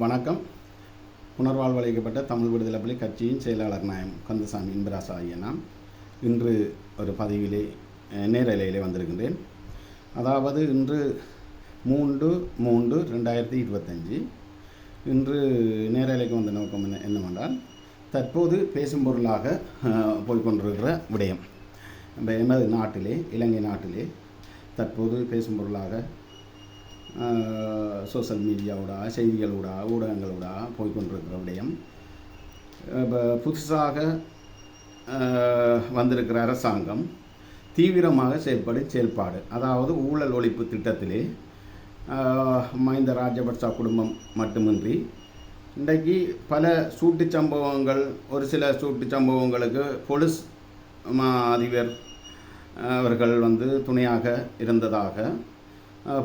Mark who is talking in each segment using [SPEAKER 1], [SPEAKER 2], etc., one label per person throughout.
[SPEAKER 1] வணக்கம். புனர்வாழ்வு அளிக்கப்பட்ட தமிழ் விடுதலை பள்ளி கட்சியின் செயலாளர் நாயம் கந்தசாமி இன்பராசா ஐயா நான் இன்று ஒரு பதிவிலே நேரலையிலே வந்திருக்கின்றேன். அதாவது இன்று மூன்று மூன்று ரெண்டாயிரத்தி இருபத்தஞ்சி. இன்று நேரலைக்கு வந்த நோக்கம் என்ன என்னவென்றால் தற்போது பேசும் பொருளாக போய்கொண்டிருக்கிற விடயம். நம்ம எமது நாட்டிலே இலங்கை நாட்டிலே தற்போது பேசும் பொருளாக சோஷியல் மீடியாவோட செய்திகளோட ஊடகங்களோட போய்கொண்டிருக்கிற விடயம். இப்போ புதுசாக வந்திருக்கிற அரசாங்கம் தீவிரமாக செயல்படும் செயல்பாடு. அதாவது ஊழல் ஒழிப்பு திட்டத்திலே மஹிந்த ராஜபக்ச குடும்பம் மட்டுமின்றி இன்றைக்கு பல சூட்டுச் சம்பவங்கள் ஒரு சில சூட்டு சம்பவங்களுக்கு போலீஸ் மா அதிபர் அவர்கள் வந்து துணையாக இருந்ததாக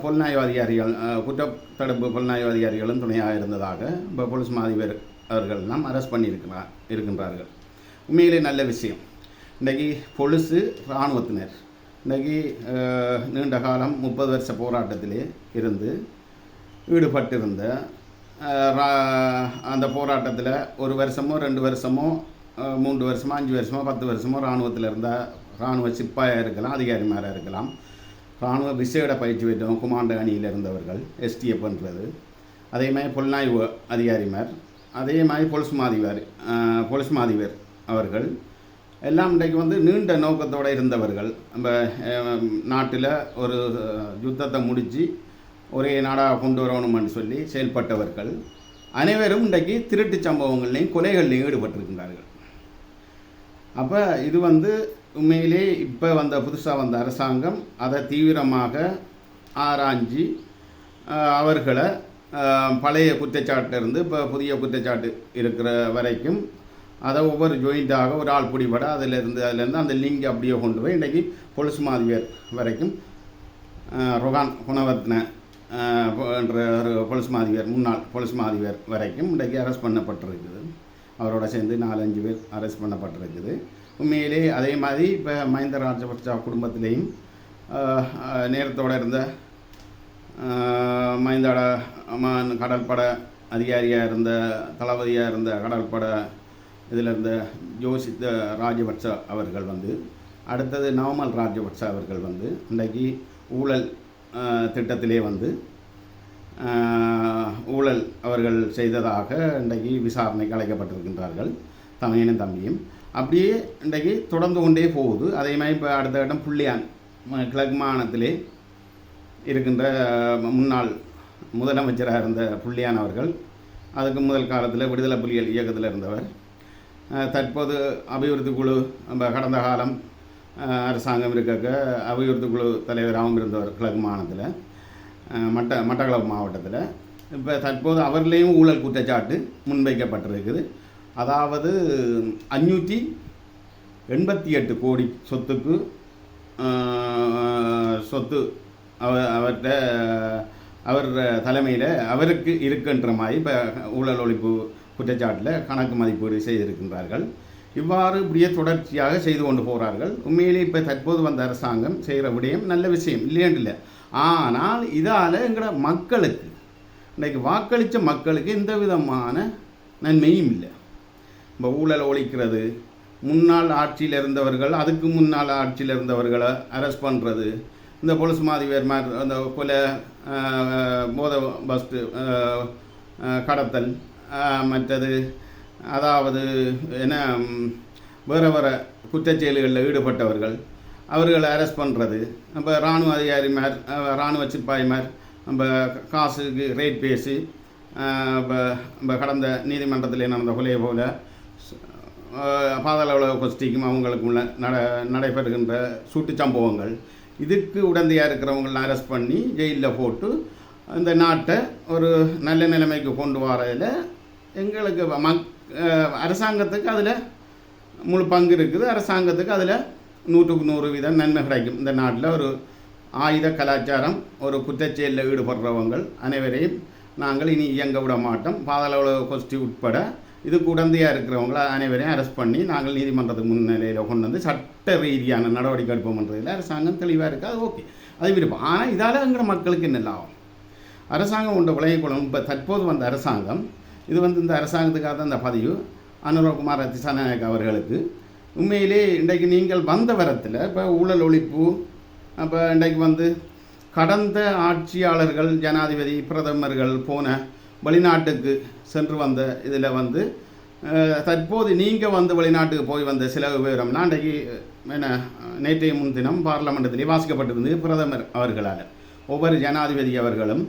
[SPEAKER 1] புலனாய்வு அதிகாரிகள் குற்றத்தடுப்பு புலனாய்வு அதிகாரிகளும் துணையாக இருந்ததாக இப்போ போலீஸ் மாதிபர் அவர்கள்லாம் அவர்கள் எல்லாம் அரெஸ்ட் பண்ணியிருக்கிறார் இருக்கின்றார்கள். உண்மையிலே நல்ல விஷயம். இன்றைக்கி பொலிசு இராணுவத்தினர் இன்றைக்கி நீண்ட காலம் முப்பது வருஷ போராட்டத்திலே இருந்து ஈடுபட்டிருந்த அந்த போராட்டத்தில் ஒரு வருஷமோ ரெண்டு வருஷமோ மூன்று வருஷமோ அஞ்சு வருஷமோ பத்து வருஷமோ இராணுவத்தில் இருந்தால் இராணுவ சிப்பாயாக இருக்கலாம் அதிகாரிமாராக இருக்கலாம் இராணுவ விசேட பயிற்சி பெற்றவங்க குமாண்ட அணியில் இருந்தவர்கள் எஸ்டிஎஃப்ன்றது அதே மாதிரி புலனாய்வு அதிகாரிமார் அதே மாதிரி பொலிஸ் மாதிவர் பொலிஸ் மாதிவர் அவர்கள். எல்லாம் இன்றைக்கு வந்து நீண்ட நோக்கத்தோடு இருந்தவர்கள். நம்ம நாட்டில் ஒரு யுத்தத்தை முடித்து ஒரே நாடாக கொண்டு வரணும்னு சொல்லி செயல்பட்டவர்கள். அனைவரும் இன்றைக்கு திருட்டுச் சம்பவங்கள்லையும் கொலைகள்லையும் ஈடுபட்டிருக்கின்றார்கள். அப்போ இது வந்து உண்மையிலே இப்போ வந்த புதுசாக வந்த அரசாங்கம் அதை தீவிரமாக ஆராய்ஞ்சி அவர்களை பழைய குற்றச்சாட்டிலிருந்து இப்போ புதிய குற்றச்சாட்டு இருக்கிற வரைக்கும் அதை ஒவ்வொரு ஜாயிண்ட்டாக ஒரு ஆள் பிடிபட அதிலிருந்து அதிலேருந்து அந்த லிங்க் அப்படியே கொண்டு போய் இன்றைக்கி பொலிஸ் மாதிரியர் வரைக்கும் ரொகான் குணவர்த்தன என்ற ஒரு பொலிஸ் மாதிரியர் முன்னாள் பொலிஸ் மாதிரியர் வரைக்கும் இன்றைக்கு அரெஸ்ட் பண்ணப்பட்டிருக்குது. அவரோட சேர்ந்து நாலஞ்சு பேர் அரெஸ்ட் பண்ணப்பட்டிருக்குது. உண்மையிலே அதே மாதிரி இப்போ மஹிந்த ராஜபக்சா குடும்பத்திலையும் நேரத்தோடு இருந்த ஆஹ், மஹிந்தாட அம்மான் கடற்பட அதிகாரியாக இருந்த தளபதியாக இருந்த கடற்பட இதில் இருந்த ஜோசித்த ராஜபக்ச அவர்கள் வந்து அடுத்தது நவமல் ராஜபக்ச அவர்கள் வந்து இன்றைக்கு ஊழல் திட்டத்திலே வந்து ஊழல் அவர்கள் செய்ததாக இன்றைக்கு விசாரணைக்கு அழைக்கப்பட்டிருக்கின்றார்கள் தமையனும் தம்பியும். அப்படியே இன்றைக்கு தொடர்ந்து கொண்டே போகுது. அதே மாதிரி இப்போ அடுத்த இடம் புள்ளியான் கிழக்கு மாகாணத்திலே இருக்கின்ற முன்னாள் முதலமைச்சராக இருந்த புள்ளியான் அவர்கள் அதுக்கு முதல் காலத்தில் விடுதலை புலிகள் இயக்கத்தில் இருந்தவர். தற்போது அபிவிருத்தி குழு நம்ம கடந்த காலம் அரசாங்கம் இருக்க அபிவிருத்தி குழு தலைவராகவும் இருந்தவர் கிழக்கு மாகாணத்தில் மட்ட மட்டக்களப்பு மாவட்டத்தில். இப்போ தற்போது அவர்லேயும் ஊழல் குற்றச்சாட்டு முன்வைக்கப்பட்டிருக்குது. அதாவது அஞ்சூற்றி எண்பத்தி எட்டு கோடி சொத்துக்கு சொத்து அவ அவர்கிட்ட அவர் தலைமையில் அவருக்கு இருக்கின்ற மாதிரி இப்போ ஊழல் ஒழிப்பு குற்றச்சாட்டில் கணக்கு மதிப்பீடு செய்திருக்கின்றார்கள். இவ்வாறு இப்படியே தொடர்ச்சியாக செய்து கொண்டு போகிறார்கள் உண்மையிலே இப்போ தற்போது வந்த அரசாங்கம் செய்கிற விடயம் நல்ல விஷயம் இல்லையென்று இல்லை ஆனால் இதால் எங்களோட மக்களுக்கு இன்றைக்கு வாக்களித்த மக்களுக்கு எந்த விதமான நன்மையும் இல்லை. ஊழல் ஒழிக்கிறது. முன்னாள் ஆட்சியில் இருந்தவர்கள் அதுக்கு முன்னால் ஆட்சியில் இருந்தவர்களை அரெஸ்ட் பண்ணுறது இந்த பொலிஸ் மாதிரிவேர் மாதிரி அந்த கொலை போத பஸ்ட்டு கடத்தல் மற்றது அதாவது என்ன வேறு வேறு குற்றச்செயல்களில் ஈடுபட்டவர்கள் அவர்களை அரெஸ்ட் பண்ணுறது நம்ம இராணுவ அதிகாரிமார் இராணுவ சிப்பாய்மார் நம்ம காசுக்கு ரேட் பேசி இப்போ நம்ம கடந்த நீதிமன்றத்தில் நடந்த கொலையை போல பாதாள உலக கோஷ்டிக்கும் அவங்களுக்கு உள்ள நட நடைபெறுகின்ற சூட்டு சம்பவங்கள் இதுக்கு உடந்தையாக இருக்கிறவங்களை அரெஸ்ட் பண்ணி ஜெயிலில் போட்டு இந்த நாட்டை ஒரு நல்ல நிலைமைக்கு கொண்டு வரதில் எங்களுக்கு மக் அரசாங்கத்துக்கு அதில் முழு பங்கு இருக்குது. அரசாங்கத்துக்கு அதில் நூற்றுக்கு நூறு வீதம் நன்மை கிடைக்கும். இந்த நாட்டில் ஒரு ஆயுத கலாச்சாரம் ஒரு குற்றச்செயலில் ஈடுபடுறவங்கள் அனைவரையும் நாங்கள் இனி இயங்க விட மாட்டோம். பாதாள உலக கோஷ்டி உட்பட இதுக்கு உடந்தையாக இருக்கிறவங்கள அனைவரையும் அரெஸ்ட் பண்ணி நாங்கள் நீதிமன்றத்துக்கு முன்னிலையில் கொண்டு வந்து சட்ட ரீதியான நடவடிக்கை எடுப்போம்ன்றதில் அரசாங்கம் தெளிவாக இருக்குது அது ஓகே அது விருப்பம். ஆனால் இதால் எங்களோட மக்களுக்கு என்ன லாபம்? அரசாங்கம் உண்ட விளையக்குளம் இப்போ தற்போது வந்த அரசாங்கம் இது வந்து இந்த அரசாங்கத்துக்காக தான் இந்த பதிவு. அனுரகுமார் திசாநாயக் அவர்களுக்கு. உண்மையிலே இன்றைக்கு நீங்கள் வந்த வரத்தில் இப்போ ஊழல் ஒழிப்பு அப்போ இன்றைக்கு வந்து கடந்த ஆட்சியாளர்கள் ஜனாதிபதி பிரதமர்கள் போன வெளிநாட்டுக்கு சென்று வந்த இதில் வந்து தற்போது நீங்கள் வந்து வெளிநாட்டுக்கு போய் வந்த சில விவரம்னா அன்றைக்கு என்ன நேற்றைய முன்தினம் பார்லமெண்டத்திலே வாசிக்கப்பட்டிருந்தது பிரதமர் அவர்களால். ஒவ்வொரு ஜனாதிபதி அவர்களும்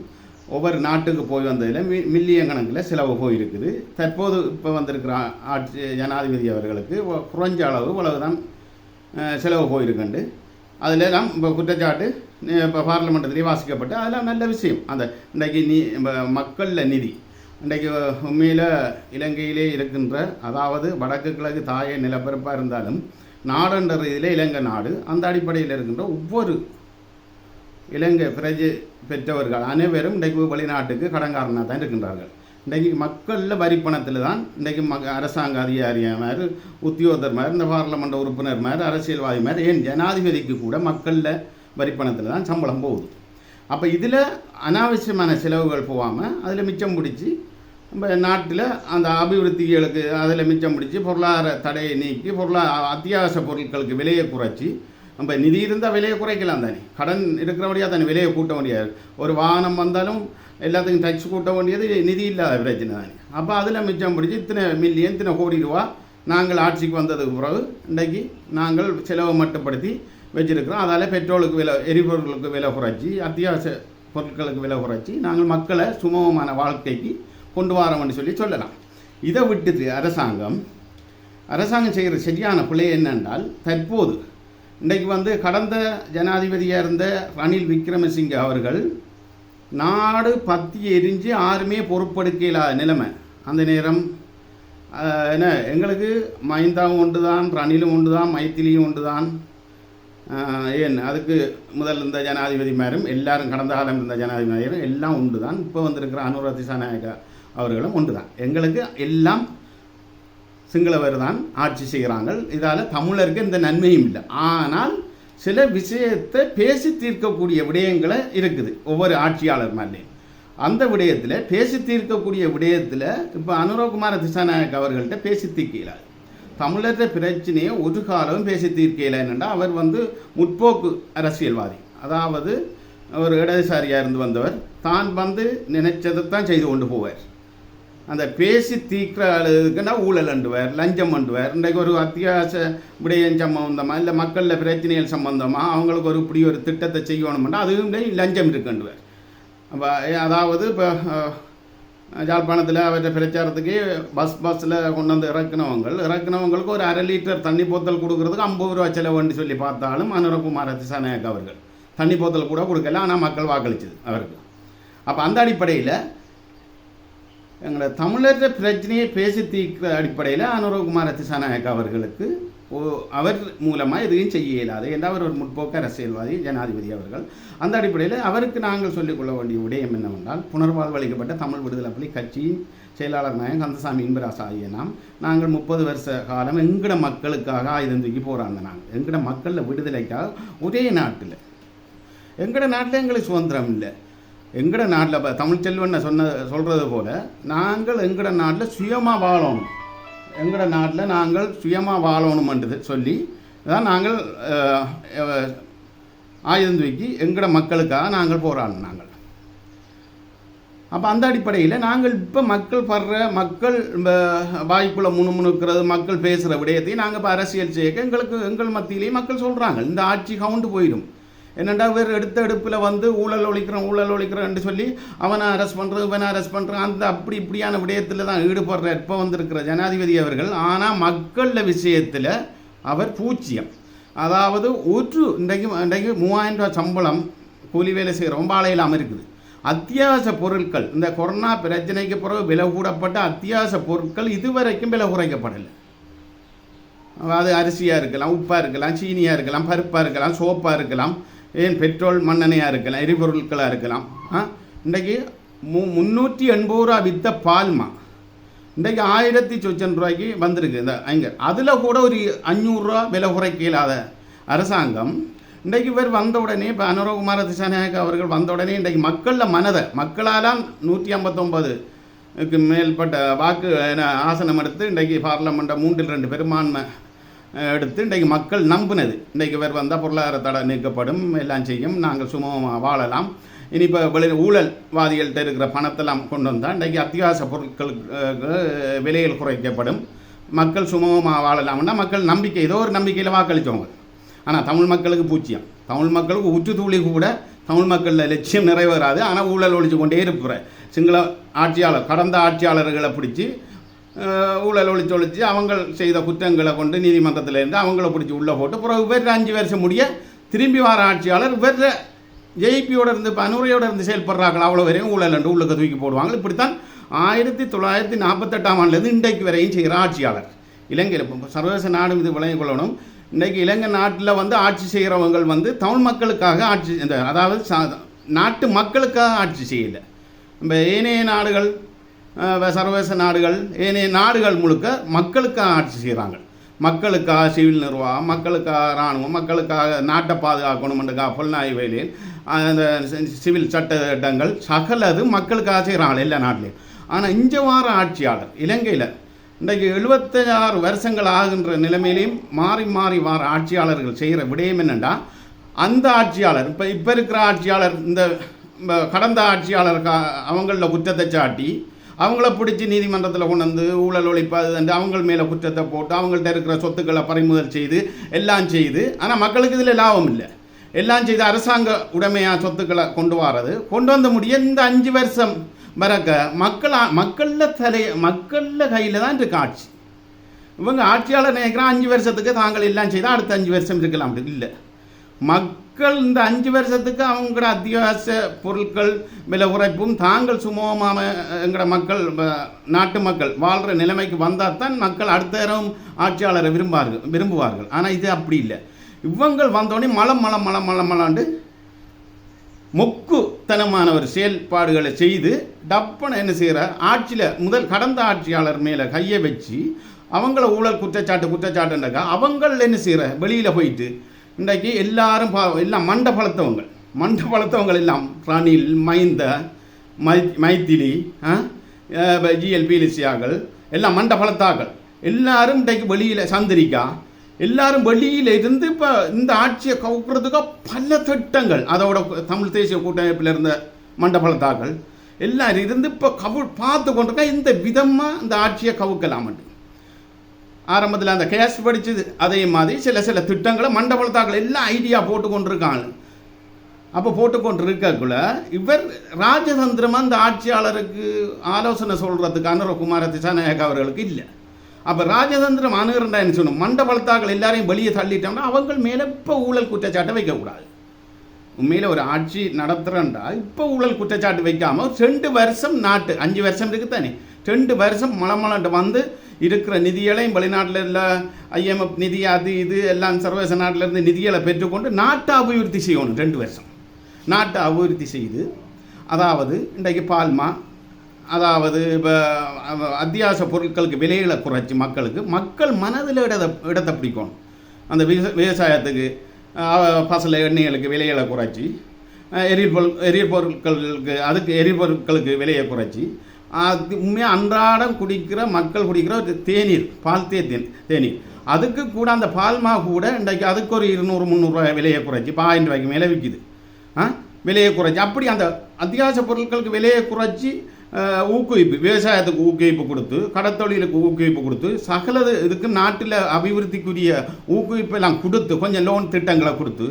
[SPEAKER 1] ஒவ்வொரு நாட்டுக்கு போய் வந்ததில் மி மில்லியன் கணக்கில் செலவு போயிருக்குது. தற்போது இப்போ வந்திருக்கிற ஆட்சி ஜனாதிபதி அவர்களுக்கு குறைஞ்ச அளவு இவ்வளவு தான் செலவு போயிருக்குண்டு. அதில் தான் இப்போ குற்றச்சாட்டு இப்போ பார்லிமெண்ட்லேயே வாசிக்கப்பட்டு அதெல்லாம் நல்ல விஷயம் அந்த இன்றைக்கு நீ மக்களில் நிதி இன்றைக்கு உண்மையில் இலங்கையிலே இருக்கின்ற அதாவது வடக்கு கிழக்கு தாய நிலப்பரப்பாக இருந்தாலும் நாடுன்ற இதில் இலங்கை நாடு அந்த அடிப்படையில் இருக்கின்ற ஒவ்வொரு இலங்கை பிரஜை பெற்றவர்கள் அனைவரும் இன்றைக்கு வெளிநாட்டுக்கு கடன்காரனாக தான் இருக்கின்றார்கள் இன்றைக்கு மக்களில் வரிப்பணத்தில் தான் இன்றைக்கு மக அரசாங்க அதிகாரியாக மாதிரி உத்தியோகத்தர் மாதிரி இந்த பார்லமெண்ட் உறுப்பினர் மாதிரி அரசியல்வாதி மாதிரி ஏன் ஜனாதிபதிக்கு கூட மக்களில் வரிப்பணத்தில் தான் சம்பளம் போகுது. அப்போ இதில் அனாவசியமான செலவுகள் போகாமல் அதில் மிச்சம் பிடிச்சி நம்ம நாட்டில் அந்த அபிவிருத்திகளுக்கு அதில் மிச்சம் பிடிச்சி பொருளாதார தடையை நீக்கி பொருளாதார அத்தியாவசிய பொருட்களுக்கு விலையை குறைச்சி நம்ம நிதி இருந்தால் விலையை குறைக்கலாம் தானே. கடன் இருக்கிறபடியாக தானே விலையை கூட்ட முடியாது ஒரு வாகனம் வந்தாலும் எல்லாத்துக்கும் டச் கூட்ட வேண்டியது நிதி இல்லாத பிரச்சனை தானே. அப்போ அதில் மிச்சம் பிடிச்சி இத்தனை மில்லியன் இத்தனை கோடி ரூபா நாங்கள் ஆட்சிக்கு வந்ததுக்கு பிறகு இன்றைக்கு நாங்கள் செலவை மட்டுப்படுத்தி வச்சுருக்கிறோம். அதால் பெட்ரோலுக்கு விலை எரிபொருளுக்கு விலை குறைச்சி அத்தியாவசிய பொருட்களுக்கு விலை குறைச்சி நாங்கள் மக்களை சுமூகமான வாழ்க்கைக்கு கொண்டு வரோம்னு சொல்லி சொல்லலாம். இதை விட்டுட்டு அரசாங்கம் அரசாங்கம் செய்கிற சரியான பிழை என்னென்றால் தற்போது இன்றைக்கு வந்து கடந்த ஜனாதிபதியாக இருந்த ரணில் விக்ரமசிங்கே அவர்கள் நாடு பத்தி எரிஞ்சு யாருமே பொறுப்பெடுக்க இல்லாத நிலைமை. அந்த நேரம் என்ன எங்களுக்கு மைந்தாவும் உண்டு தான் ரணிலும் உண்டு தான் மைத்திலியும் உண்டு தான் ஏன்? அதுக்கு முதல் இருந்த ஜனாதிபதி மாரும் எல்லாரும் கடந்த காலம் இருந்த ஜனாதிபதி எல்லாம் உண்டு தான் இப்போ வந்திருக்கிற அனுர திசாநாயகா அவர்களும் உண்டு தான் எங்களுக்கு எல்லாம் சிங்களவர் தான் ஆட்சி செய்கிறாங்க இதால் தமிழருக்கு இந்த நன்மையும் இல்லை. ஆனால் சில விஷயத்தை பேசி தீர்க்கக்கூடிய விடயங்களை இருக்குது ஒவ்வொரு ஆட்சியாளர் மேலேயும் அந்த விடயத்தில் பேசி தீர்க்கக்கூடிய விடயத்தில் இப்போ அனுரகுமார திசாநாயக் அவர்கள்ட்ட பேசி தீர்க்கிறார். தமிழர் பிரச்சனையை ஒரு காலம் பேசி தீர்க்கையில் என்னென்னா அவர் வந்து முற்போக்கு அரசியல்வாதி. அதாவது ஒரு இடதுசாரியாக இருந்து வந்தவர். தான் வந்து நினைச்சதை தான் செய்து கொண்டு போவார். அந்த பேசி தீர்க்கிற அளவுக்குன்னா ஊழல் அண்டுவார் லஞ்சம் அண்டுவார். இன்றைக்கு ஒரு அத்தியாவசிய விடயம் சம்பந்தமாக இல்லை மக்களில் பிரச்சனைகள் சம்பந்தமாக அவங்களுக்கு ஒரு இப்படி ஒரு திட்டத்தை செய்யணும்னா அதுவும் லஞ்சம் இருக்குண்டுவார் அதாவது இப்போ யாழ்ப்பாணத்தில் அவற்றை பிரச்சாரத்துக்கு பஸ் பஸ்ஸில் கொண்டு வந்து இறக்குனவங்க இறக்குனவங்களுக்கு ஒரு அரை லிட்டர் தண்ணி போத்தல் கொடுக்குறதுக்கு ஐம்பது ரூபா செலவுன்னு சொல்லி பார்த்தாலும் அனுரகுமார் திசாநாயக் அவர்கள் தண்ணி போத்தல் கூட கொடுக்கல ஆனால் மக்கள் வாக்களிச்சது அவருக்கு. அப்போ அந்த அடிப்படையில் எங்களோட தமிழர் பிரச்சனையை பேசி தீர்க்கிற அடிப்படையில் அனுரகுமார் திசாநாயக் அவர்களுக்கு அவர் மூலமாக எதையும் செய்ய இயலாது. என்ற அவர் ஒரு முற்போக்க அரசியல்வாதி ஜனாதிபதி அவர்கள். அந்த அடிப்படையில் அவருக்கு நாங்கள் சொல்லிக்கொள்ள வேண்டிய விடயம் என்னவென்றால் புனர்வாழ்வளிக்கப்பட்ட தமிழ் விடுதலை புலி கட்சியின் செயலாளர் நாயகம் கந்தசாமி இன்பராசா ஆகிய நாம் நாங்கள் முப்பது வருஷ காலம் எங்கட மக்களுக்காக ஆயுதம் தூக்கி போகிறாங்க நாங்கள். எங்கட மக்களில் விடுதலைக்காக ஒரே நாட்டில். எங்கட நாட்டில் எங்களுக்கு சுதந்திரம் இல்லை. எங்கட நாட்டில் இப்போ தமிழ்ச்செல்வன் சொன்ன சொல்கிறது போல் நாங்கள் எங்கட நாட்டில் சுயமாக வாழணும். எங்களோட நாட்டில் நாங்கள் சுயமாக வாழணும்ன்றது சொல்லி தான் நாங்கள் ஆயுதம் தூக்கி எங்களோட மக்களுக்காக நாங்கள் போராடினோம் நாங்கள். அப்போ அந்த அடிப்படையில் நாங்கள் இப்போ மக்கள் படுற மக்கள் வாய்க்குள்ளே முணுமுணுக்கிறது மக்கள் பேசுகிற விடயத்தையும் நாங்கள் இப்போ அரசியல் செய்ய எங்களுக்கு எங்கள் மத்தியிலேயே மக்கள் சொல்கிறாங்க இந்த ஆட்சி கவுண்டு போயிடும். என்னென்னா வேறு எடுத்த எடுப்பில் வந்து ஊழல் ஒழிக்கிறோம் ஊழல் ஒழிக்கிறோன்னு சொல்லி அவனை அரெஸ்ட் பண்ணுறது இவனை அரெஸ்ட் பண்ணுறான் அந்த அப்படி இப்படியான விடயத்தில் தான் ஈடுபடுற இப்போ வந்திருக்கிற ஜனாதிபதி அவர்கள். ஆனால் மக்களில் விஷயத்தில் அவர் பூச்சியம் அதாவது ஒரு இன்றைக்கு இன்றைக்கு மூவாயிரம் ரூபாய் சம்பளம் கூலி வேலை செய்கிற ரொம்ப இல்லாமல் இருக்குது அத்தியாவசிய பொருட்கள் இந்த கொரோனா பிரச்சனைக்கு பிறகு விலை கூடப்பட்ட அத்தியாவசிய பொருட்கள் இதுவரைக்கும் விலை குறைக்கப்படலை. அது அரிசியாக இருக்கலாம் உப்பாக இருக்கலாம் சீனியாக இருக்கலாம் பருப்பாக இருக்கலாம் சோப்பாக இருக்கலாம். ஏன் பெட்ரோல் மண்ணெண்ணையாக இருக்கலாம் எரிபொருட்களாக இருக்கலாம் ஆ? இன்றைக்கு மு முந்நூற்றி எண்பது ரூபா வித்த பால்மா இன்றைக்கு ஆயிரத்தி சொச்சன் ரூபாய்க்கு வந்திருக்கு. இந்த ஐங்க அதில் கூட ஒரு அஞ்சூறுரூவா விலை குறைக்க இல்லாத அரசாங்கம் இன்றைக்கு இவர் வந்த உடனே இப்போ அனுரகுமார திசாநாயக் அவர்கள் வந்த உடனே இன்றைக்கு மக்களில் மனதை மக்களால் நூற்றி ஐம்பத்தொம்பதுக்கு மேற்பட்ட வாக்கு என்ன, ஆசனம் எடுத்து இன்றைக்கு பார்லமெண்ட்டை மூன்றில் ரெண்டு பெரும்பான்மை எடுத்து இன்றைக்கு மக்கள் நம்பினது. இன்றைக்கு இவர் வந்தால் பொருளாதார தடை நீக்கப்படும் எல்லாம் செய்யும். நாங்கள் சுமமாக வாழலாம். இனி இப்போ வெளி ஊழல்வாதிகள்கிட்ட இருக்கிற பணத்தெல்லாம் கொண்டு வந்தால் இன்றைக்கு அத்தியாவசிய பொருட்களுக்கு விலையில் விலைகள் குறைக்கப்படும். மக்கள் சுமமாக வாழலாம்னா மக்கள் நம்பிக்கை ஏதோ ஒரு நம்பிக்கையில் வாக்களித்தவங்க ஆனால் தமிழ் மக்களுக்கு பூச்சியம். தமிழ் மக்களுக்கு உச்சு தூளி கூட தமிழ் மக்களில் லட்சியம் நிறைவேறாது. ஆனால் ஊழல் ஒழிச்சு கொண்டே இருப்புற சிங்கள ஆட்சியாளர் கடந்த ஆட்சியாளர்களை பிடிச்சி ஊழல் ஒழிச்சு ஒழிச்சு அவங்க செய்த குற்றங்களை கொண்டு நீதிமன்றத்தில் இருந்து அவங்கள பிடிச்சி உள்ளே போட்டு பிறகு வேறு அஞ்சு வருஷம் முடிய திரும்பி வர ஆட்சியாளர் இவர் ஜெய்பியோட இருந்து பனூரையோட இருந்து செயல்படுறாங்களா அவ்வளோ வரையும் ஊழல் என்று உள்ளுக்கு தூக்கி போடுவாங்க. இப்படித்தான் ஆயிரத்தி தொள்ளாயிரத்தி நாற்பத்தெட்டாம் ஆண்டுலேருந்து இன்றைக்கு வரையும் செய்கிற ஆட்சியாளர். இலங்கையில் இப்போ சர்வதேச நாடும் இது விளங்கிக் கொள்ளணும். இன்றைக்கு இலங்கை நாட்டில் வந்து ஆட்சி செய்கிறவங்க வந்து தமிழ் மக்களுக்காக ஆட்சி இந்த அதாவது சா- நாட்டு மக்களுக்காக ஆட்சி செய்யலை. நம்ம ஏனைய நாடுகள் சர்வதேச நாடுகள் ஏனைய நாடுகள் முழுக்க மக்களுக்காக ஆட்சி செய்கிறாங்க மக்களுக்காக சிவில் நிர்வாகம் மக்களுக்காக இராணுவம் மக்களுக்காக நாட்டை பாதுகாக்கணுமென்றக்காக புலனாய்வு வேலையில் அந்த சிவில் சட்ட திட்டங்கள் சகலது மக்களுக்காக செய்கிறாங்க எல்லா நாட்டிலையும். ஆனால் இஞ்ச வார ஆட்சியாளர் இலங்கையில் இன்றைக்கு எழுபத்தாறு வருஷங்கள் ஆகின்ற நிலைமையிலையும் மாறி மாறி வார ஆட்சியாளர்கள் செய்கிற விடயம் என்னென்னா அந்த ஆட்சியாளர் இப்போ இப்போ இருக்கிற ஆட்சியாளர் இந்த கடந்த ஆட்சியாளர் கா- அவங்கள குற்றத்தை சாட்டி அவங்கள பிடிச்சி நீதிமன்றத்தில் கொண்டு வந்து ஊழல் ஒழிப்பு அது வந்து அவங்க மேலே குற்றத்தை போட்டு அவங்கள்ட்ட இருக்கிற சொத்துக்களை பறிமுதல் செய்து எல்லாம் செய்து ஆனால் மக்களுக்கு இதில் லாபம் இல்லை. எல்லாம் செய்து அரசாங்க உடைமையாக சொத்துக்களை கொண்டு வர்றது கொண்டு வந்த முடிய இந்த அஞ்சு வருஷம் வரக்க மக்கள் மக்களில் தலை மக்களில் கையில் தான் இருக்கு ஆட்சி. இவங்க ஆட்சியாளர் நினைக்கிறான் அஞ்சு வருஷத்துக்கு தாங்கள் எல்லாம் செய்தால் அடுத்த அஞ்சு வருஷம் இருக்கலாம். அப்படி இல்லை. மக் மக்கள் இந்த அஞ்சு வருஷத்துக்கு அவங்களோட அத்தியாவசிய பொருட்கள் விலை உரைப்பும் தாங்கள் சுமூகமாக எங்களோட மக்கள் நாட்டு மக்கள் வாழ்கிற நிலைமைக்கு வந்தால் தான் மக்கள் அடுத்த தரம் ஆட்சியாளரை விரும்பார்கள் விரும்புவார்கள். ஆனால் இது அப்படி இல்லை. இவங்கள் வந்தோடனே மலம் மலம் மலம் மலம் மலாண்டு மொக்குத்தனமான ஒரு செயல்பாடுகளை செய்து டப்புன்னு என்ன செய்கிற ஆட்சியில் முதல் கடந்த ஆட்சியாளர் மேலே கையை வச்சு அவங்கள ஊழல் குற்றச்சாட்டு குற்றச்சாட்டுனாக்கா அவங்கள் என்ன செய்கிற வெளியில் போயிட்டு இன்றைக்கு எல்லாரும் பா எல்லாம் மண்ட பழத்தவங்க மண்ட பழத்தவங்க எல்லாம். ரணில் மைந்த மை மைத்திலி ஜிஎல் பீலிசியாக்கள் எல்லாம் மண்ட பழத்தாக்கள். எல்லாரும் இன்றைக்கு வெளியில் சந்திரிக்கா. எல்லாரும் வெளியில் இருந்து இப்போ இந்த ஆட்சியை கவுக்கிறதுக்கு பல திட்டங்கள். அதோட தமிழ் தேசிய கூட்டமைப்பில் இருந்த மண்டபலத்தாக்கள் எல்லாரும் இருந்து இப்போ கவு பார்த்து கொண்டிருக்கா இந்த விதமாக இந்த ஆட்சியை கவுக்கலாமட்டு ஆரம்பத்தில் அந்த கேஸ் படிச்சது அதே மாதிரி சில சில திட்டங்களை மண்டபலத்தாக்கள் எல்லாம் ஐடியா போட்டு கொண்டிருக்காங்க. அப்போ போட்டுக்கொண்டு இருக்கக்குள்ள இவர் ராஜதந்திரமாக அந்த ஆட்சியாளருக்கு ஆலோசனை சொல்கிறதுக்கு அனுரகுமார திசாநாயக் அவர்களுக்கு இல்லை. அப்போ ராஜதந்திரம் அணுகிறண்டான்னு சொன்னோம் மண்டபலத்தாக்கள் எல்லாரையும் வெளியே தள்ளிட்டோம்னா அவங்க மேலே இப்போ ஊழல் குற்றச்சாட்டை வைக்கக்கூடாது. உண்மையில் ஒரு ஆட்சி நடத்துகிறேன்டா இப்போ ஊழல் குற்றச்சாட்டு வைக்காமல் ரெண்டு வருஷம் நாட்டு அஞ்சு வருஷம் இருக்குது தானே ரெண்டு வருஷம் மலமலன்ட்டு வந்து இருக்கிற நிதிகளையும் வெளிநாட்டில் உள்ள ஐஎம்எஃப் நிதி அது இது எல்லாம் சர்வதேச நாட்டிலேருந்து நிதிகளை பெற்றுக்கொண்டு நாட்டை அபிவிருத்தி செய்யணும் ரெண்டு வருஷம். நாட்டை அபிவிருத்தி செய்து அதாவது இன்றைக்கு பால்மா அதாவது இப்போ அத்தியாவசிய பொருட்களுக்கு விலைகளை குறைச்சி மக்களுக்கு மக்கள் மனதில் இடத்தை இடத்தை பிடிக்கணும். அந்த விவசாயத்துக்கு பசல எண்ணெய்களுக்கு விலைகளை குறைச்சி எரிபொருள் எரிபொருட்களுக்கு அதுக்கு எரிபொருட்களுக்கு விலையை குறைச்சி அது உண்மையாக அன்றாடம் குடிக்கிற மக்கள் குடிக்கிற ஒரு தேநீர் பால் தே தேநீர். அதுக்கு கூட அந்த பால்மா கூட இன்றைக்கு அதுக்கு ஒரு இருநூறு முந்நூறுரூவா விலையை குறைச்சி இப்போ ரூபாய்க்கு மேலே விற்கிது ஆ? விலையை குறைச்சி. அப்படி அந்த அத்தியாவசிய பொருட்களுக்கு விலையை குறைச்சி ஊக்குவிப்பு விவசாயத்துக்கு ஊக்குவிப்பு கொடுத்து கடத்தொழிலுக்கு ஊக்குவிப்பு கொடுத்து சகலது இதுக்கு நாட்டில் அபிவிருத்திக்குரிய ஊக்குவிப்பெல்லாம் கொடுத்து கொஞ்சம் லோன் திட்டங்களை கொடுத்து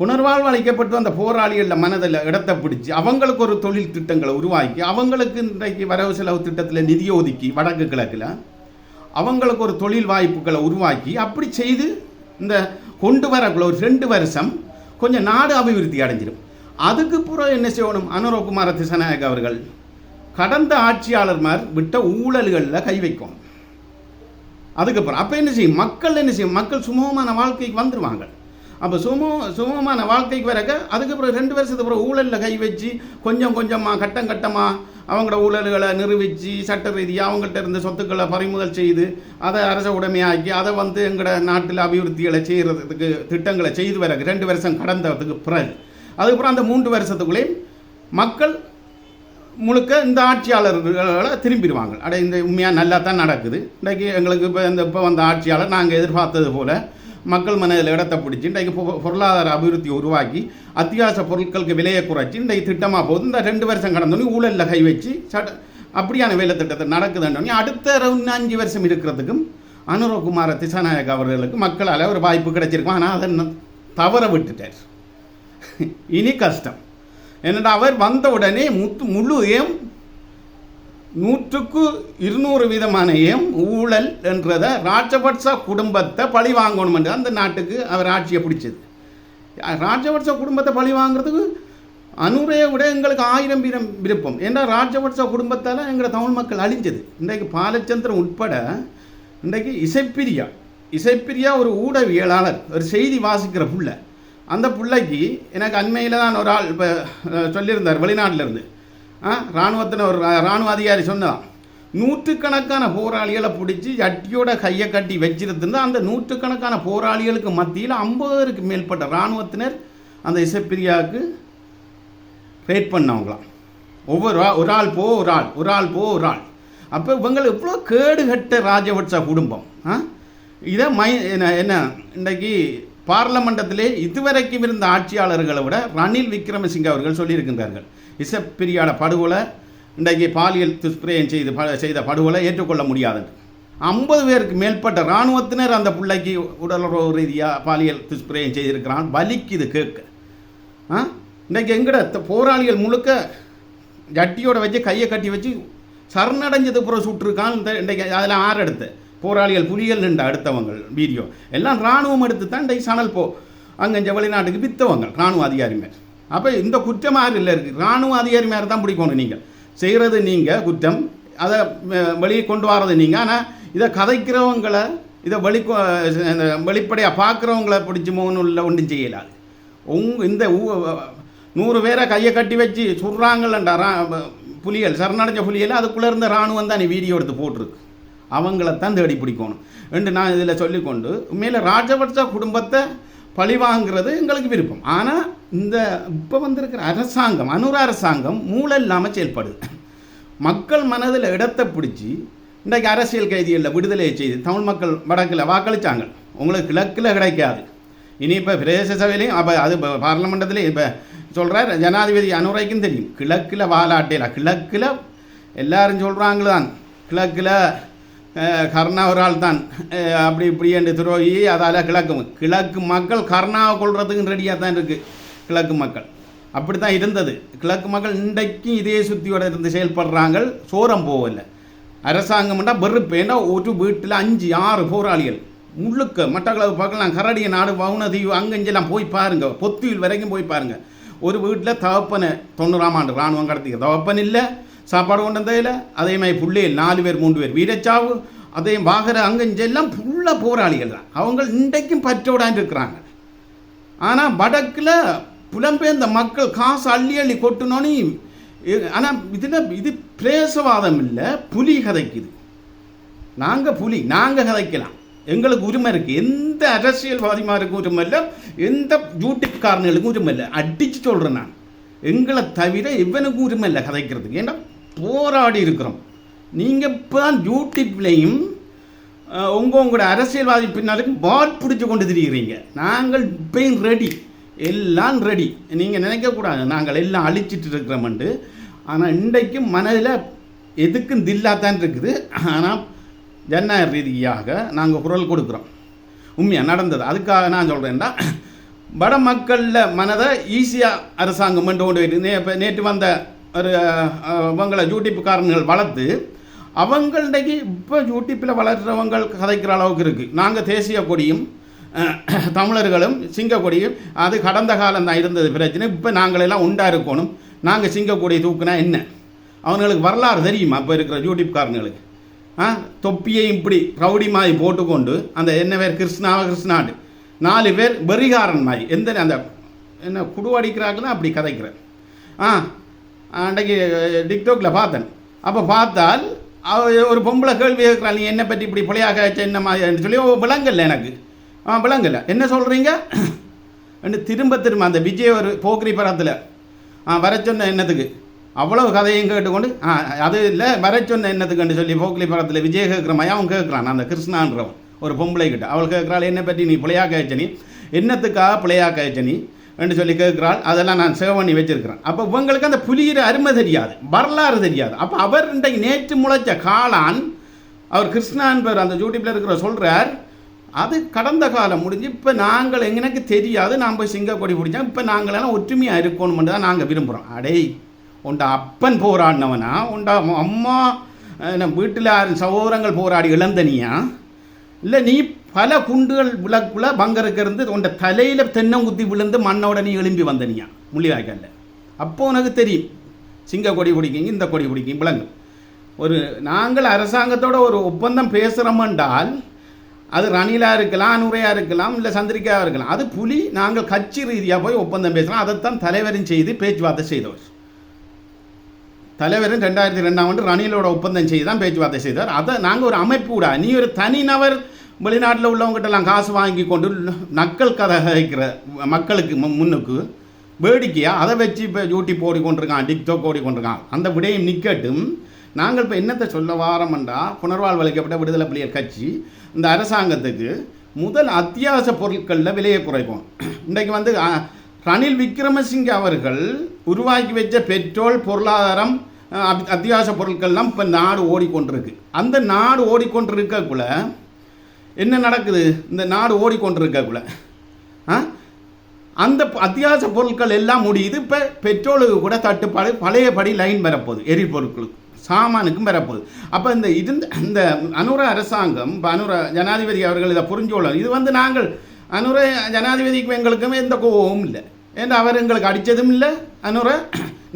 [SPEAKER 1] புனர்வாழ்வு அளிக்கப்பட்டு அந்த போராளிகளில் மனதில் இடத்தை பிடிச்சி அவங்களுக்கு ஒரு தொழில் திட்டங்களை உருவாக்கி அவங்களுக்கு இன்றைக்கு வரவு செலவு திட்டத்தில் நிதி ஒதுக்கி வடக்கு கிழக்கில் அவங்களுக்கு ஒரு தொழில் வாய்ப்புகளை உருவாக்கி அப்படி செய்து இந்த கொண்டு வரக்குள்ள ஒரு ரெண்டு வருஷம் கொஞ்சம் நாடு அபிவிருத்தி அடைஞ்சிடும் அதுக்கு பிறகு என்ன செய்யணும்? அனுரகுமார திசநாயக் அவர்கள் கடந்த ஆட்சியாளர்மார் விட்ட ஊழல்களில் கை வைக்கும் அதுக்கப்புறம் அப்போ என்ன செய்யும்? மக்கள் என்ன செய்யும்? மக்கள் சுமூகமான வாழ்க்கைக்கு வந்துடுவாங்க அப்போ சுமூ சுமூகமான வாழ்க்கைக்கு வரக்க அதுக்கப்புறம் ரெண்டு வருஷத்துக்கு அப்புறம் ஊழலில் கை வச்சு கொஞ்சம் கொஞ்சமாக கட்டம் கட்டமாக அவங்களோட ஊழல்களை நிரூபித்து சட்ட ரீதியாக அவங்கள்ட்ட இருந்த சொத்துக்களை பறிமுதல் செய்து அதை அரச உடைமையாக்கி அதை வந்து எங்களோட நாட்டில் அபிவிருத்திகளை செய்கிறதுக்கு திட்டங்களை செய்து பிறகு ரெண்டு வருஷம் கடந்ததுக்கு பிறகு. அதுக்கப்புறம் அந்த மூன்று வருஷத்துக்குள்ளேயும் மக்கள் முழுக்க இந்த ஆட்சியாளர்களை திரும்பிடுவாங்க. அட இந்த உண்மையாக நல்லா தான் நடக்குது. இன்றைக்கு எங்களுக்கு இப்போ இந்த இப்போ வந்த ஆட்சியாளர் நாங்கள் எதிர்பார்த்தது போல் மக்கள் மனதில் இடத்தை பிடிச்சி இன்றைக்கு பொருளாதார அபிவிருத்தி உருவாக்கி அத்தியாவசிய பொருட்களுக்கு விலையை குறைச்சி இன்றைக்கு திட்டமாக போகுது. இந்த ரெண்டு வருஷம் கடந்தோடனே ஊழலில் கை வச்சு சட அப்படியான வேலை திட்டத்தை நடக்குதுன்றோடனே அடுத்த ரெண்டு அஞ்சு வருஷம் இருக்கிறதுக்கும் அனுரகுமார திசாநாயக் அவர்களுக்கு மக்களால் ஒரு வாய்ப்பு கிடைச்சிருக்கும். ஆனால் அதை தவற விட்டுட்டார். இனி கஷ்டம். என்னடா அவர் வந்த உடனே முத்து முழு நூற்றுக்கு இருநூறு விதமானையும் ஊழல் என்றதை ராஜபட்ச குடும்பத்தை பழி வாங்கணும் என்று அந்த நாட்டுக்கு அவர் ஆட்சியை பிடிச்சது. ராஜபட்ச குடும்பத்தை பழி வாங்குறதுக்கு அனுரையை விட எங்களுக்கு ஆயிரம் வீரம் விருப்பம். ஏன்னா ராஜபட்ச குடும்பத்தால் எங்களை தமிழ் மக்கள் அழிஞ்சது. இன்றைக்கு பாலச்சந்திரன் உட்பட இன்றைக்கு இசைப்பிரியா இசைப்பிரியா ஒரு ஊடகவியலாளர் ஒரு செய்தி வாசிக்கிற புள்ள. அந்த பிள்ளைக்கு எனக்கு அண்மையில் தான் ஒரு ஆள் இப்போ சொல்லியிருந்தார் வெளிநாட்டில் இருந்து இராணுவத்தின் ஒரு இராணுவ அதிகாரி சொன்னதான் நூற்றுக்கணக்கான போராளிகளை பிடிச்சி ஜட்டியோட கையை கட்டி வச்சிருந்தா அந்த நூற்றுக்கணக்கான போராளிகளுக்கு மத்தியில் ஐம்பதுக்கு மேற்பட்ட இராணுவத்தினர் அந்த இசைப்பிரியாவுக்கு ரேட் பண்ணவங்களாம். ஒவ்வொரு ஒரு ஆள் போ ஒரு ஆள் ஒரு ஆள் போ ஒரு ஆள். அப்போ இவங்களை எவ்வளோ கேடுகட்ட ராஜபட்ச குடும்பம் ஆ? இதை மை என்ன என்ன இன்றைக்கு பார்லமெண்டத்திலே இதுவரைக்கும் இருந்த ஆட்சியாளர்களை விட ரணில் விக்ரமசிங்க அவர்கள் சொல்லியிருக்கின்றார்கள். இசப்பிரியாட படுகொலை இன்றைக்கு பாலியல் துஷ்பிரயம் செய்து செய்த படுகொலை ஏற்றுக்கொள்ள முடியாது ஐம்பது பேருக்கு மேற்பட்ட இராணுவத்தினர் அந்த பிள்ளைக்கு உடலுறவு ரீதியாக பாலியல் துஷ்பிரயம் செய்திருக்கிறான். வலிக்குது கேட்க. ஆ? இன்றைக்கு எங்கட த- போராளிகள் முழுக்க ஜட்டியோட வச்சு கையை கட்டி வச்சு சரணடைஞ்சது புறம் சுட்டிருக்கான் இந்த இன்றைக்கு அதில் ஆறு எடுத்து. போராளிகள் புலிகள் நின்ற அடுத்தவங்க வீடியோ. எல்லாம் இராணுவம் எடுத்து தான் இன்றைக்கு சணல் போ அங்கே இந்த வெளிநாட்டுக்கு வித்தவங்க இராணுவ அதிகாரி அப்போ இந்த குற்றம் யார் இல்லை இருக்குது இராணுவ அதிகாரி மேலே தான் பிடிக்கணும் நீங்கள் செய்கிறது நீங்கள் குற்றம். அதை வெளியே கொண்டு வர்றது நீங்கள் ஆனால் இதை கதைக்கிறவங்களை இதை வெளி வெளிப்படையாக பார்க்குறவங்கள பிடிச்சி மோகனுள்ள ஒன்றும் செய்யலாது உங் இந்த ஊ- நூறு பேரை கையை கட்டி வச்சு சுடுறாங்கல்லண்டா ரா புலிகள் சரணடைஞ்ச புலிகள் அதுக்குள்ளே இருந்த இராணுவம் தான் நீ வீடியோ எடுத்து போட்டிருக்கு. அவங்களத்தான் தேடி பிடிக்கணும். என்று நான் இதில் சொல்லிக்கொண்டு உண்மையில் ராஜபட்ச குடும்பத்தை பழிவாங்கிறது எங்களுக்கு விருப்பம். ஆனால் இந்த இப்போ வந்திருக்கிற அரசாங்கம் அனுர அரசாங்கம் மூளை இல்லாமல் செயல்படுது. மக்கள் மனதில் இடத்தை பிடிச்சி இன்றைக்கு அரசியல் கைதிகளில் விடுதலை செய்து தமிழ் மக்கள் வடக்கில் வாக்களித்தாங்க உங்களுக்கு கிழக்கில் கிடைக்காது. இனி இப்போ பிரதேச சபையிலையும் அப்போ அது இப்போ பார்லமெண்டத்துலேயும் இப்போ சொல்கிறார் ஜனாதிபதி அனுரைக்கும் தெரியும். கிழக்கில் வாலாட்டையில்? கிழக்கில் எல்லாரும் சொல்கிறாங்களே தான். கிழக்கில் கர்ணா ஒரு ஆள் தான் அப்படி இப்படி என்று துரோகி அதால் கிழக்கு கிழக்கு மக்கள் கர்ணாவை கொள்றதுக்கு ரெடியாக தான் இருக்குது கிழக்கு மக்கள். அப்படி தான் இருந்தது. கிழக்கு மக்கள் இன்றைக்கும் இதே சுத்தியோடு இருந்து செயல்படுறாங்க சோரம் போகலை. அரசாங்கம்னா வெறுப்பு ஏன்னா ஒரு வீட்டில் அஞ்சு ஆறு போராளிகள். முழுக்க மட்டக்களவு பார்க்கலாம் கரடிய நாடு வவுனதீவு அங்கெஞ்செல்லாம் போய் பாருங்கள் பொத்தியில் வரைக்கும் போய் பாருங்கள் ஒரு வீட்டில் தகப்பனை தொண்ணூறாம் ஆண்டு இராணுவம் கடத்திக்க தகப்பன் இல்லை. சாப்பாடு கொண்டு வந்ததில் அதே மாதிரி பிள்ளைகள் நாலு பேர் மூன்று பேர். வீரச்சாவு அதே வாகர அங்கஞ்செல்லாம் ஃபுல்லாக போராளிகள் தான். அவங்க இன்றைக்கும் பற்றோடான் இருக்கிறாங்க ஆனால் வடக்கில் புலம்பெயர்ந்த மக்கள் காசு அள்ளி அள்ளி கொட்டினோன்னு ஆனால் இதில் இது பிரேசவாதம் இல்லை புலி கதைக்குது. நாங்கள் புலி நாங்கள் கதைக்கலாம். எங்களுக்கு உரிமை இருக்குது எந்த அரசியல்வாதிமாருக்கும் உரிமை இல்லை எந்த யூடியூப்காரனுங்களுக்கும் உரிமை இல்லை. அடித்து சொல்கிறேன் நான். எங்களை தவிர இவனுக்கும் உரிமை இல்லை கதைக்கிறதுக்கு. ஏன்னா போராடி இருக்கிறோம். நீங்கள் இப்போ தான் யூடியூப்லேயும் உங்கள் உங்களோட அரசியல்வாதி பின்னாலுக்கு பாட் பிடிச்சி கொண்டு திரிகிறீங்க நாங்கள் இப்பயும் ரெடி எல்லாம் ரெடி நீங்கள் நினைக்கக்கூடாது நாங்கள் எல்லாம் அழிச்சிட்டு இருக்கிறோம்ண்டு ஆனால் இன்றைக்கும் மனதில் எதுக்கும் தில்லாத்தான் இருக்குது. ஆனால் ஜனநாயக ரீதியாக நாங்கள் குரல் கொடுக்குறோம். உண்மையாக நடந்தது. அதுக்காக நான் சொல்கிறேன்டா வட மக்களில் மனதை ஈஸியாக அரசாங்கம் கொண்டு கொண்டு போயிட்டு நே இப்போ நேற்று வந்த ஒரு இவங்களை யூடியூப்காரன்கள் வளர்த்து அவங்கள்டைக்கு இப்போ யூடியூப்பில் வளர்கிறவங்க கதைக்கிற அளவுக்கு இருக்குது நாங்கள் தேசிய கொடியும் தமிழர்களும் சிங்கக்கொடியும் அது கடந்த காலம் தான் இருந்தது பிரச்சனை. இப்போ நாங்களெல்லாம் உண்டாக இருக்கணும். நாங்கள் சிங்கக்கொடியை தூக்குனா என்ன? அவங்களுக்கு வரலாறு தெரியுமா? இப்போ இருக்கிற யூடியூப்காரங்களுக்கு ஆ தொப்பியை இப்படி ரவுடி மாதிரி போட்டுக்கொண்டு அந்த என்ன பேர்? கிருஷ்ணாவ கிருஷ்ணாண்டு. நாலு பேர் வெறிகாரன் மாதிரி. எந்த அந்த என்ன குடுவடிக்கிறாங்களோ அப்படி கதைக்கிறேன். ஆ அன்றைக்கு டிக்டாக்ல பார்த்தேன். அப்போ பார்த்தால் அவ ஒரு பொம்பளை கேள்வி கேட்குறாள் நீ என்னை பற்றி இப்படி பிள்ளையாக என்ன மாதிரி சொல்லி ஓ எனக்கு. ஆ விளங்கலை. என்ன சொல்கிறீங்க ரெண்டு திரும்ப திரும்ப அந்த விஜய் ஒரு போக்கிரி படத்தில் ஆ வர சொன்ன என்னத்துக்கு? அவ்வளவு கதையும் கேட்டுக்கொண்டு ஆ அது இல்லை வர சொன்ன என்னத்துக்குன்னு சொல்லி போக்கிரி படத்தில் விஜய் கேட்குற மாதிரி அவன் கேட்குறான். அந்த கிருஷ்ணான்றவன் ஒரு பொம்பளை கிட்ட அவள் கேட்குறாள் என்னை பற்றி நீ பிள்ளையாக கழிச்ச நீ என்னத்துக்காக பிள்ளையாக கழிச்ச நீ? என்று சொல்லி கேட்குறாள். அதெல்லாம் நான் சேவ் பண்ணி வச்சிருக்கிறேன். அப்போ இவங்களுக்கு அந்த புலிகிற அருமை தெரியாது. வரலாறு தெரியாது. அப்போ அவர் இன்றைக்கு நேற்று முளைச்ச காளான் அவர் கிருஷ்ணான்பர் அந்த யூடியூப்பில் இருக்கிற சொல்கிறார் அது கடந்த காலம் முடிஞ்சு இப்போ நாங்கள் எனக்கு தெரியாது. நான் போய் சிங்கக்கொடி பிடிச்சோம் இப்போ நாங்களெல்லாம் ஒற்றுமையாக இருக்கணும்னு தான் நாங்கள் விரும்புகிறோம் அடே உண்டா அப்பன் போராடினவனா? உண்டா அம்மா நம்ம வீட்டில் சகோதரங்கள் போராடி இளந்தனியா இல்லை நீ பல குண்டுகள் விளக்குல பங்கருக்கு இருந்து உன்ட தலையில் தென்னங்குத்தி விழுந்து மண்ணோட நீ எழும்பி வந்தனியா முள்ளிவாய்க்கல்ல. அப்போ உனக்கு தெரியும். சிங்க கொடி பிடிக்கிங்க இந்த கொடி பிடிக்கிங்க விலங்கு ஒரு நாங்கள் அரசாங்கத்தோட ஒரு ஒப்பந்தம் பேசுகிறோம் என்றால் அது ரணிலாக இருக்கலாம் அனுரையாக இருக்கலாம் இல்லை சந்திரிக்காவாக இருக்கலாம். அது புலி நாங்கள் கட்சி ரீதியாக போய் ஒப்பந்தம் பேசுகிறோம் அதைத்தான் தலைவரின் செய்து பேச்சுவார்த்தை செய்தவர். தலைவரும் ரெண்டாயிரத்தி ரெண்டாம் ஆண்டு ரணிலோட ஒப்பந்தம் செய்து தான் பேச்சுவார்த்தை செய்தார். அதை நாங்கள் ஒரு அமைப்பு கூட. நீ ஒரு தனிநபர் வெளிநாட்டில் உள்ளவங்ககிட்டலாம் காசு வாங்கி கொண்டு நக்கல் கதை வைக்கிற மக்களுக்கு மு- முன்னுக்கு வேடிக்கையாக அதை வச்சு இப்போ யூடியூப் ஓடிக்கொண்டிருக்கான் டிக்டாக் ஓடிக்கொண்டிருக்கான் அந்த விடயம் நிற்கட்டும் நாங்கள் இப்போ என்னத்தை சொல்ல வாரம்ண்டா புனர்வாழ்வளிக்கப்பட்ட விடுதலை புலியர் கட்சி இந்த அரசாங்கத்துக்கு முதல் அத்தியாவசிய பொருட்களில் விலையை குறைக்கும். இன்றைக்கு வந்து ரணில் விக்ரமசிங்கே அவர்கள் உருவாக்கி வச்ச பெட்ரோல் பொருளாதாரம் அத்தியாவசிய பொருட்கள்லாம் இப்போ நாடு ஓடிக்கொண்டிருக்கு. அந்த நாடு ஓடிக்கொண்டிருக்கக்குள்ள என்ன நடக்குது? இந்த நாடு ஓடிக்கொண்டிருக்கக்குள்ள. ஆ அந்த அத்தியாவசிய பொருட்கள் எல்லாம் முடியுது. இப்போ பெட்ரோலுக்கு கூட தட்டுப்பாடு பழையபடி லைன் வரப்போகுது. எரிபொருட்களுக்கு சாமானுக்கும் வரப்போகுது. அப்போ இந்த இருந்த இந்த அனுர அரசாங்கம் இப்போ அனுர ஜனாதிபதி அவர்கள் இதை புரிஞ்சு இது வந்து நாங்கள் அனுர ஜனாதிபதிக்கும் எங்களுக்கும் எந்த கோபமும் இல்லை. ஏன்னா அவர் எங்களுக்கு அடித்ததும் இல்லை. அனுர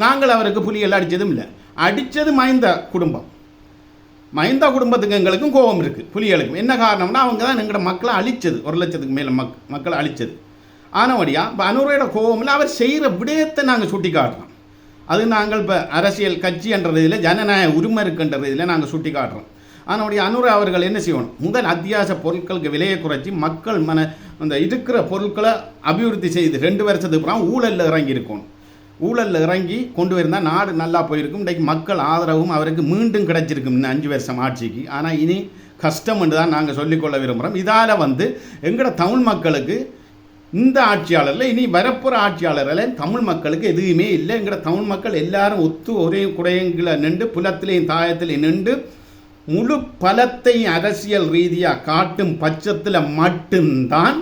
[SPEAKER 1] நாங்கள் அவருக்கு புலிகள் அடித்ததும் இல்லை. அடித்தது மைந்த குடும்பம். மைந்தா குடும்பத்துக்கு எங்களுக்கும் கோபம் இருக்குது புலிகளுக்கும். என்ன காரணம்னா அவங்க தான் எங்களோட மக்களை அழிச்சது. ஒரு லட்சத்துக்கு மேலே மக் மக்களை அழிச்சது. ஆனவடியா இப்போ அனுரையோட கோபமில் அவர் செய்கிற விடயத்தை நாங்கள் சுட்டி காட்டுறோம் அது நாங்கள் இப்போ அரசியல் கட்சி என்ற இதில் ஜனநாயக உரிமை இருக்குன்ற இதில் நாங்கள் சுட்டி காட்டுறோம் ஆனவடைய அனுரை அவர்கள் என்ன செய்யணும்? முதல் அத்தியாவசிய பொருட்களுக்கு விலையை குறைச்சி மக்கள் மன அந்த இருக்கிற பொருட்களை அபிவிருத்தி செய்து ரெண்டு வருஷத்துக்கு அப்புறம் ஊழலில் இறங்கி இருக்கணும் ஊழலில் இறங்கி கொண்டு வந்தால் நாடு நல்லா போயிருக்கும். இன்றைக்கு மக்கள் ஆதரவும் அவருக்கு மீண்டும் கிடைச்சிருக்கும் இன்னும் அஞ்சு வருஷம் ஆட்சிக்கு. ஆனால் இனி கஷ்டம் என்று தான் நாங்கள் சொல்லிக்கொள்ள விரும்புகிறோம் இதால் வந்து எங்களோட தமிழ் மக்களுக்கு இந்த ஆட்சியாளரில் இனி வரப்போகிற ஆட்சியாளரில் தமிழ் மக்களுக்கு எதுவுமே இல்லை. எங்களோட தமிழ் மக்கள் எல்லாரும் ஒத்து ஒரே குடையங்களை நின்று புலத்திலையும் தாயத்திலையும் நின்று முழு பலத்தை அரசியல் ரீதியாக காட்டும் பட்சத்தில் மட்டும்தான்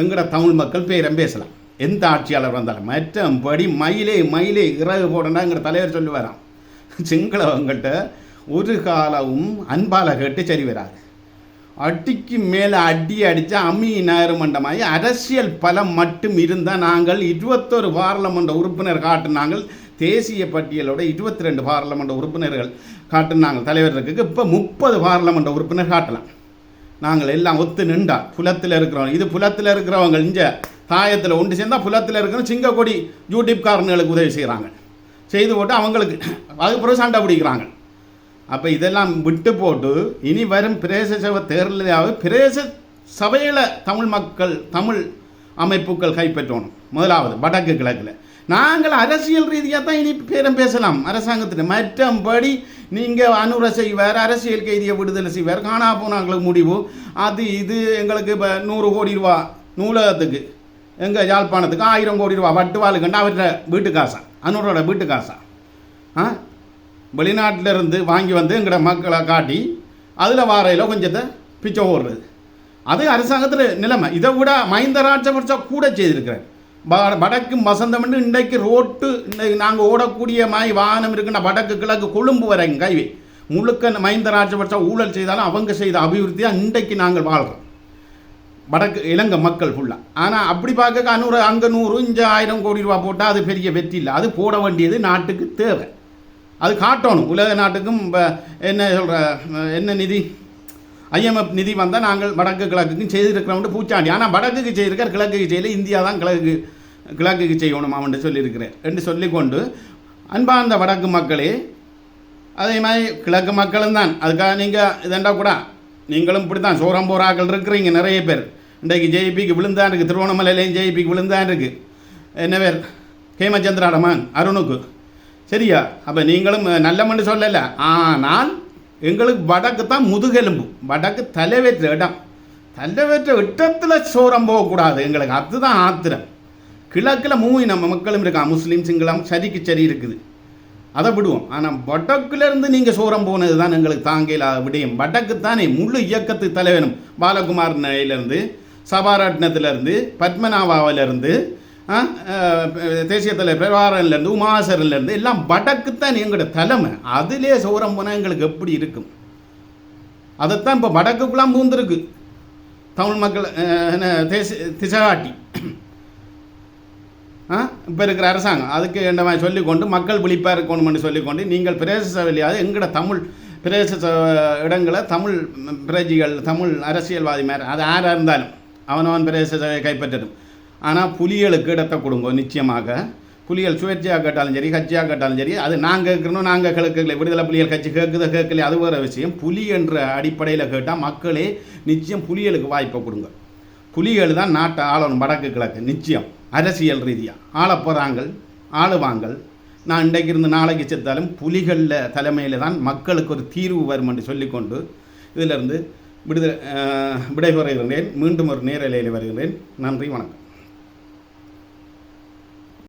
[SPEAKER 1] எங்களோட தமிழ் மக்கள் பேரம் பேசலாம். எந்த ஆட்சியாளர் வந்தாலும் மற்றபடி மயிலே மயிலே இறகு போடனா தலைவர் சொல்லுவாராம். சிங்களவங்கள்ட்ட ஒரு காலமும் அன்பால கேட்டு சரி வராது. அடிக்கு மேலே அடி அடித்தா அம்மி ஞாயிறு அரசியல் பலம் மட்டும் இருந்தால் நாங்கள் இருபத்தொரு பாராளுமன்ற உறுப்பினர் காட்டினாங்கள். தேசிய பட்டியலோட இருபத்தி ரெண்டு பாராளுமன்ற உறுப்பினர்கள் காட்டினாங்க தலைவர்களுக்கு இப்போ முப்பது பாராளுமன்ற உறுப்பினர் காட்டலாம். நாங்கள் எல்லாம் ஒத்து நின்றா புலத்தில் இருக்கிறவங்க. இது புலத்தில் இருக்கிறவங்க இங்கே தாயத்தில் ஒன்று சேர்ந்தால் புலத்தில் இருக்கிற சிங்கக்கொடி யூடியூப்காரனுங்களுக்கு உதவி செய்கிறாங்க செய்து போட்டு அவங்களுக்கு அதுக்கப்புறம் பிறகு சண்டை பிடிக்கிறாங்க. அப்போ இதெல்லாம் விட்டு போட்டு இனி வரும் பிரேச சபை தேர்தலாவது பிரேச சபையில் தமிழ் மக்கள் தமிழ் அமைப்புகள் கைப்பற்றணும். முதலாவது வடக்கு கிழக்கில். நாங்கள் அரசியல் ரீதியாக தான் இனி பேரம் பேசலாம். அரசாங்கத்தில் மற்றபடி நீங்கள் அனுரை செய்வார் அரசியல் கைதியை விடுதலை செய்வார் காணா போனாங்களுக்கு முடிவு. அது இது எங்களுக்கு இப்போ நூறு கோடி ரூபா நூலகத்துக்கு எங்கள் யாழ்ப்பாணத்துக்கு ஆயிரம் கோடி ரூபா வட்டுவாளுக்கண்டா அவர்கிட்ட வீட்டு காசா அனுரோட வீட்டு காசா. ஆ? வெளிநாட்டிலிருந்து வாங்கி வந்து எங்களோட மக்களை காட்டி அதில் வாரையில் கொஞ்சத்தை பிச்சை ஓடுறது அது அரசாங்கத்தில் நிலைமை. இதை விட மஹிந்த ராஜபக்சா கூட செய்திருக்கிறேன் வ- வடக்கும் வசந்தம் இன்றைக்கு ரோட்டு இன்றைக்கு நாங்கள் ஓடக்கூடிய மாதிரி வாகனம் இருக்குன்னா வடக்கு கிழக்கு கொழும்பு வரைக்கும் கைவி முழுக்க மஹிந்த ராஜபக்சா ஊழல் செய்தாலும் அவங்க செய்த அபிவிருத்தியாக இன்றைக்கு நாங்கள் வாழ்கிறோம் வடக்கு இலங்கை மக்கள் ஃபுல்லாக ஆனால் அப்படி பார்க்க நூறு அங்கே நூறு இங்கே ஆயிரம் கோடி ரூபா போட்டால் அது பெரிய வெற்றி இல்லை. அது போட வேண்டியது நாட்டுக்கு தேவை. அது காட்டணும். உலக நாட்டுக்கும் இப்போ என்ன சொல்கிற என்ன நிதி? ஐஎம்எஃப் நிதி வந்தால் நாங்கள் வடக்கு கிழக்குக்கும் செய்திருக்கிறோம்னு பூச்சாண்டி. ஆனால் வடக்குக்கு செய்திருக்கார் கிழக்குக்கு செய்யல. இந்தியா தான் கிழக்கு கிழக்குக்கு செய்யணும் அவன்ட்டு சொல்லியிருக்கிறேன் என்று சொல்லிக்கொண்டு அன்பார்ந்த வடக்கு மக்களே அதே மாதிரி கிழக்கு மக்களும் தான். அதுக்காக நீங்கள் இதண்டா கூட நீங்களும் இப்படி தான் சோரம் போராக்கள் இருக்கிறீங்க நிறைய பேர். இன்றைக்கு ஜேபிக்கு விழுந்தான் இருக்குது திருவோணமலையிலையும் ஜேபிக்கு விழுந்தான் இருக்குது என்ன பேர்? ஹேமச்சந்திராடமான் அருணுக்கு. சரியா? அப்போ நீங்களும் நல்லமன்னு சொல்லலை. ஆனால் எங்களுக்கு வடக்கு தான் முதுகெலும்பு. வடக்கு தலைவேற்ற இடம். தலைவேற்ற இடத்துல சோரம் போகக்கூடாது. எங்களுக்கு அதுதான் ஆத்திரம். கிழக்கில் மூவி நம்ம மக்களும் இருக்கான் முஸ்லீம் சிங்களம் சரிக்கு சரி இருக்குது. அதை விடுவோம். ஆனால் வடக்குலேருந்து நீங்கள் சோரம் போனது தான் எங்களுக்கு தாங்கையில் விடயம். வடக்கு தானே முழு இயக்கத்து தலைவனும். பாலகுமார் நிலையிலேருந்து சபாரட்னத்திலேருந்து பத்மநாபாவிலேருந்து தேசிய தலைவர் பிரபாரன்லேருந்து உமாசரன்லேருந்து எல்லாம் வடக்கு தான் எங்களோட தலைமை. அதிலே சோரம் போனால் எங்களுக்கு எப்படி இருக்கும்? அதைத்தான் இப்போ வடக்குக்குலாம் பூந்துருக்கு தமிழ் மக்கள் அஹ், தேசிய திசகாட்டி. இப்போ இருக்கிற அரசாங்கம் அதுக்கு என்ன மாதிரி சொல்லிக்கொண்டு மக்கள் விழிப்பாக இருக்கணும்னு சொல்லிக்கொண்டு நீங்கள் பிரதேச சபையிலாவது எங்களோட தமிழ் பிரதேச இடங்களை தமிழ் பிரஜிகள் தமிழ் அரசியல்வாதி மேலே அது யாராக இருந்தாலும். அவனவன் பிரதேசத்தை சபையை ஆனால் புலிகளுக்கு இடத்தை கொடுங்க நிச்சயமாக. புலிகள் சுயேட்சையாக கேட்டாலும் சரி கட்சியாக கேட்டாலும் சரி அது நாங்கள் கேட்கணும் நாங்கள் கேட்கல. விடுதலை புலிகள் கட்சி கேட்குத கேட்கல அது வேறு விஷயம். புலி என்ற அடிப்படையில் கேட்டால் மக்களே நிச்சயம் புலிகளுக்கு வாய்ப்பை கொடுங்க. புலிகள் தான் நாட்டை ஆளணும் வடக்கு கிழக்கு. நிச்சயம். அரசியல் ரீதியாக ஆளப் போகிறாங்கள் ஆளுவாங்கள். நான் இன்றைக்கு இருந்து நாளைக்கு செத்தாலும் புலிகளில் தலைமையில் தான் மக்களுக்கு ஒரு தீர்வு வரும் என்று சொல்லிக்கொண்டு இதிலிருந்து விடுதலை விடை விடைபெறுகிறேன் மீண்டும் ஒரு நேரலையில் வருகிறேன் நன்றி வணக்கம்.